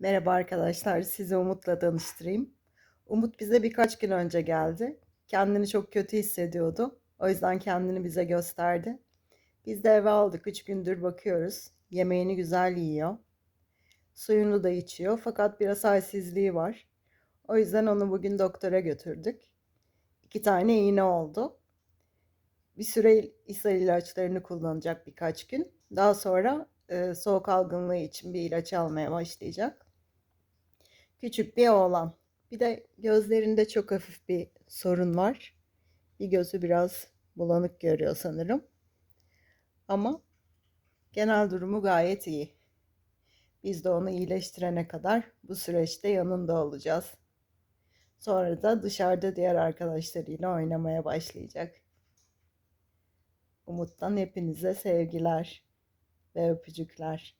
Merhaba arkadaşlar, sizi Umut'la tanıştırayım. Umut bize birkaç gün önce geldi. Kendini çok kötü hissediyordu. O yüzden kendini bize gösterdi. Biz de eve aldık. Üç gündür bakıyoruz. Yemeğini güzel yiyor. Suyunu da içiyor. Fakat biraz halsizliği var. O yüzden onu bugün doktora götürdük. İki tane iğne oldu. Bir süre ishal ilaçlarını kullanacak birkaç gün. Daha sonra soğuk algınlığı için bir ilaç almaya başlayacak. Küçük bir oğlan. Bir de gözlerinde çok hafif bir sorun var. Bir gözü biraz bulanık görüyor sanırım. Ama genel durumu gayet iyi. Biz de onu iyileştirene kadar bu süreçte yanında olacağız. Sonra da dışarıda diğer arkadaşlarıyla oynamaya başlayacak. Umut'tan hepinize sevgiler ve öpücükler.